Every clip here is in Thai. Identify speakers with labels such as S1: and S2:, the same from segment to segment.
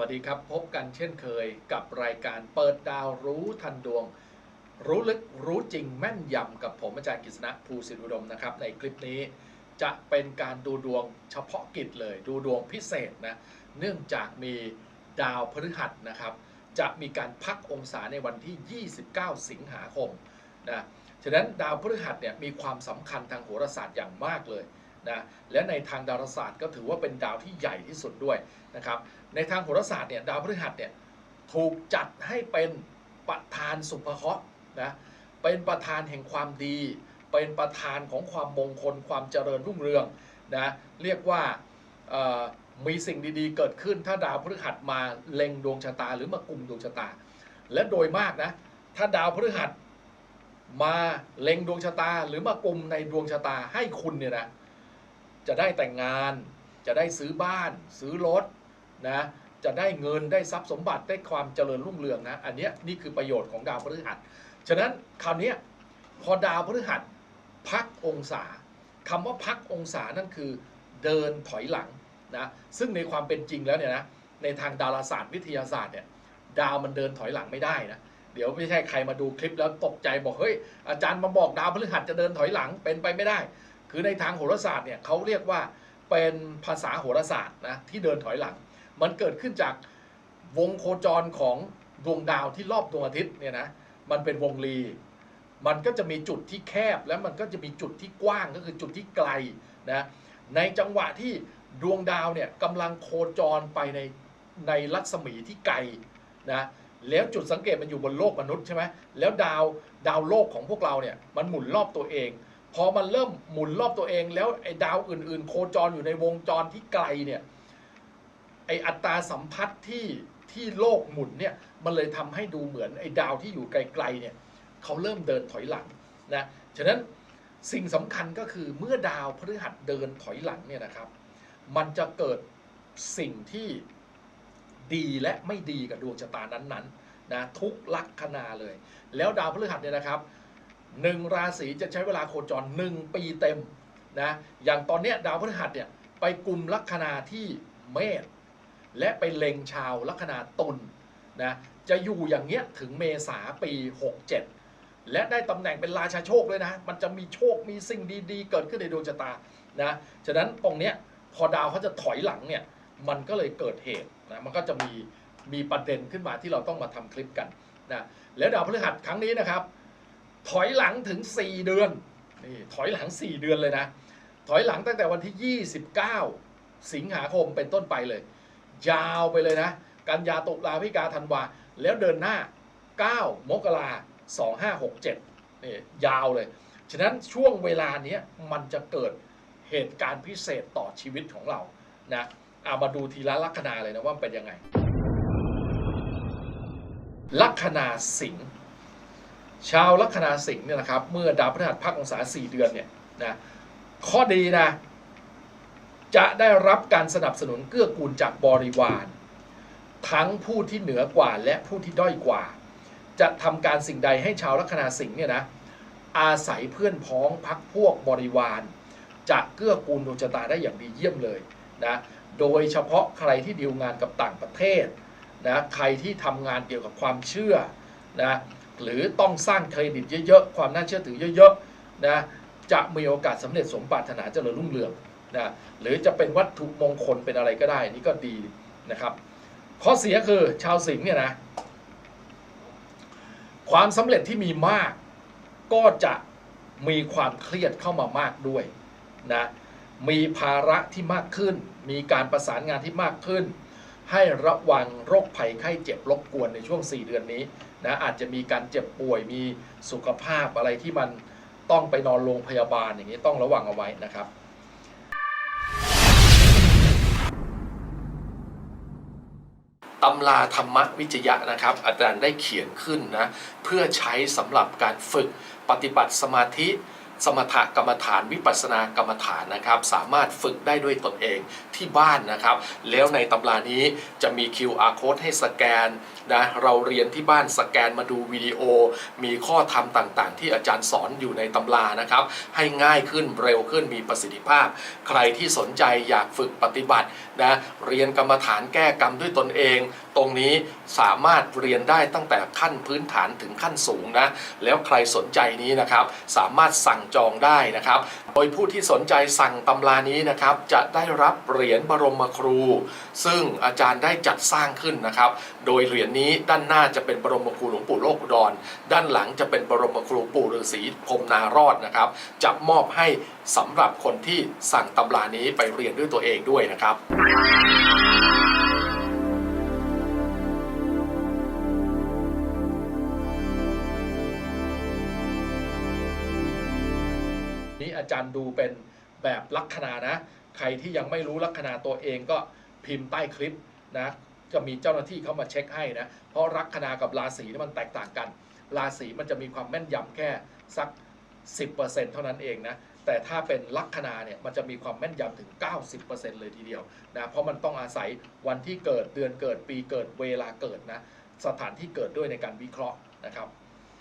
S1: วัสดีครับ พบกันเช่นเคยกับรายการเปิดดาวรู้ทันดวง รู้ลึกรู้จริงแม่นยำกับผมอาจารย์กฤษณะภูสิทธิอุดมนะครับ ในคลิปนี้จะเป็นการดูดวงเฉพาะกิจเลย ดูดวงพิเศษนะ เนื่องจากมีดาวพฤหัสนะครับ จะมีการพักองศาในวันที่ 29 สิงหาคมนะฉะนั้นดาวพฤหัสเนี่ยมีความสำคัญทางโหราศาสตร์อย่างมากเลย นะและในทางดาราศาสตร์ก็ถือว่าเป็นดาวที่ใหญ่ที่สุดด้วยนะครับในทางโหราศาสตร์เนี่ยดาวพฤหัสเนี่ยถูกจัดให้เป็นประธานสุภเคราะห์นะเป็นประธานแห่งความดี เป็นประธานของความมงคลความเจริญรุ่งเรืองนะเรียกว่ามีสิ่งดีๆ เกิดขึ้นถ้าดาวพฤหัสมาเล็งดวงชะตา หรือมากลุ่มดวงชะตา และโดยมากนะถ้าดาวพฤหัสมาเล็งดวงชะตา หรือมากลุ่มในดวงชะตาให้คุณเนี่ยนะ จะได้แต่งงาน จะได้ซื้อบ้าน ซื้อรถนะจะได้เงินได้ทรัพย์สมบัติได้ความเจริญรุ่งเรืองนะอันเนี้ยนี่คือประโยชน์ของดาวพฤหัสฉะนั้นคราวนี้พอดาวพฤหัสพักองศาคำว่าพักองศานั่นคือเดินถอยหลังนะซึ่งในความเป็นจริงแล้วเนี่ยนะในทางดาราศาสตร์วิทยาศาสตร์เนี่ยดาวมันเดินถอยหลังไม่ได้นะเดี๋ยวไม่ใช่ใครมาดูคลิปแล้วตกใจบอกเฮ้ยอาจารย์มาบอกดาวพฤหัสจะเดินถอยหลังเป็นไปไม่ได้ คือในทางโหราศาสตร์เนี่ยเขาเรียกว่าเป็นภาษาโหราศาสตร์นะที่เดินถอยหลัง มันเกิดขึ้นจากวงโคจรของดวงดาวที่รอบดวงอาทิตย์เนี่ยนะมันเป็นวงรี มันก็จะมีจุดที่แคบแล้วมันก็จะมีจุดที่กว้างก็คือจุดที่ไกลนะในจังหวะที่ดวงดาวเนี่ยกำลังโคจรไปในในรัศมีที่ไกลนะแล้วจุดสังเกตมันอยู่บนโลกมนุษย์ใช่ไหมแล้วดาวดาวโลกของพวกเราเนี่ยมันหมุนรอบตัวเอง พอมันเริ่มหมุนรอบตัวเอง แล้วไอ้ดาวอื่น ๆ โคจรอยู่ในวงจรที่ไกลเนี่ยไออัตราสัมพัทธ์ที่ที่โลกหมุนเนี่ยมันเลยทำให้ดูเหมือนไอ้ดาวที่อยู่ไกลๆเนี่ยเขาเริ่มเดินถอยหลังนะฉะนั้นสิ่งสำคัญก็คือเมื่อดาวพฤหัสเดินถอยหลังเนี่ยนะครับ มันจะเกิดสิ่งที่ดีและไม่ดีกับดวงชะตานั้นๆนะทุกลัคนาเลย แล้วดาวพฤหัสเนี่ยนะครับ หนึ่งราศีจะใช้เวลาโคจรหนึ่งปีเต็มนะอย่างตอนนี้ดาวพฤหัสเนี่ยไปกลุ่มลัคนาที่เมษและไปเล็งชาวลัคนาตุลนะจะอยู่อย่างเงี้ยถึงเมษาปี 67 และได้ตำแหน่งเป็นราชาโชคด้วยนะ มันจะมีโชคมีสิ่งดีๆ เกิดขึ้นในดวงชะตานะฉะนั้นตรงเนี้ยพอดาวเขาจะถอยหลังเนี่ยมันก็เลยเกิดเหตุนะมันก็จะมีมีประเด็นขึ้นมาที่เราต้องมาทำคลิปกันนะแล้วดาวพฤหัสครั้งนี้นะครับ ถอยหลังถึง 4 เดือนนี่ถอยหลัง 4 เดือนเลยนะ ถอยหลังตั้งแต่วันที่ 29 สิงหาคมเป็นต้นไปเลย ยาวไปเลยนะ กันยาตุลาพิกาธันวา แล้วเดินหน้า 9 มกรา2567นี่ยาวเลย ฉะนั้นช่วงเวลานี้มันจะเกิดเหตุการณ์พิเศษต่อชีวิตของเรานะเอามาดูทีละลัคนาเลยนะว่าเป็นยังไง ลัคนาสิงห์ ชาวลัคนาสิงห์เนี่ยนะครับเมื่อดาวพฤหัสพักองศา4เดือนเนี่ยนะข้อดีนะจะได้รับการสนับสนุนเกื้อกูลจากบริวาร ทั้งผู้ที่เหนือกว่าและผู้ที่ด้อยกว่า จะทำการสิ่งใดให้ชาวลัคนาสิงห์เนี่ยนะอาศัยเพื่อนพ้องพักพวกบริวาร จะเกื้อกูลดวงชะตาได้อย่างดีเยี่ยมเลยนะโดยเฉพาะใครที่ดีลงานกับต่างประเทศนะใครที่ทำงานเกี่ยวกับความเชื่อนะ หรือต้องสร้างเครดิตเยอะๆ ความน่าเชื่อถือเยอะๆนะจะมีโอกาสสำเร็จสมปรารถนาเจริญรุ่งเรืองนะหรือจะเป็นวัตถุมงคลเป็นอะไรก็ได้นี่ก็ดีนะครับข้อเสียคือชาวสิงห์เนี่ยนะความสำเร็จที่มีมากก็จะมีความเครียดเข้ามามากด้วยนะมีภาระที่มากขึ้น มีการประสานงานที่มากขึ้น ให้ระวังโรคภัยไข้เจ็บรบกวนในช่วง 4 เดือนนี้นะอาจจะมีการเจ็บป่วยมีสุขภาพอะไรที่มันต้องไปนอนโรงพยาบาลอย่างนี้ต้องระวังเอาไว้นะครับตำราธรรมวิจยะนะครับ อาจารย์ได้เขียนขึ้นนะเพื่อใช้สำหรับการฝึกปฏิบัติสมาธิ สมถกรรมฐานวิปัสสนากรรมฐานนะครับ สามารถฝึกได้ด้วยตนเองที่บ้านนะครับ แล้วในตำรานี้จะมี QR code ให้สแกนนะเราเรียนที่บ้านสแกนมาดูวิดีโอ มีข้อธรรมต่างๆ ที่อาจารย์สอนอยู่ในตำรานะครับ ให้ง่ายขึ้นเร็วขึ้นมีประสิทธิภาพ ใครที่สนใจอยากฝึกปฏิบัตินะเรียนกรรมฐานแก้กรรมด้วยตนเอง ตรงนี้สามารถเรียนได้ตั้งแต่ขั้นพื้นฐานถึงขั้นสูงนะแล้วใครสนใจนี้นะครับ สามารถสั่งจองได้นะครับ โดยผู้ที่สนใจสั่งตำรานี้นะครับ จะได้รับเหรียญบรมครู ซึ่งอาจารย์ได้จัดสร้างขึ้นนะครับ โดยเหรียญนี้ด้านหน้าจะเป็นบรมครูหลวงปู่โลกดอุดรด้านหลังจะเป็นบรมครูปู่ฤาษีพรมนารอดนะครับ จะมอบให้สำหรับคนที่สั่งตำรานี้ไปเรียนด้วยตัวเองด้วยนะครับ นี่อาจารย์ดูเป็นแบบลัคนานะ ใครที่ยังไม่รู้ลัคนาตัวเองก็พิมพ์ใต้คลิปนะจะมีเจ้าหน้าที่เข้ามาเช็คให้นะ เพราะลัคนากับราศีนี่มันแตกต่างกัน ราศีมันจะมีความแม่นยำแค่สัก 10%เท่านั้นเองนะ แต่ถ้าเป็นลัคนาเนี่ยมันจะมีความแม่นยำถึง 90%เลยทีเดียวนะ เพราะมันต้องอาศัยวันที่เกิดเดือนเกิดปีเกิดเวลาเกิดนะ สถานที่เกิดด้วยในการวิเคราะห์นะครับ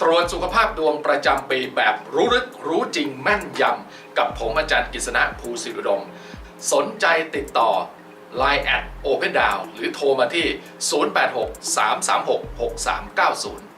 S1: ตรวจสุขภาพดวงประจำปีแบบรู้ลึกรู้จริงแม่นยำกับผมอาจารย์กฤษณะภูสิรุดม สนใจติดต่อ Line at Open Down หรือโทรมาที่ 086 336 6390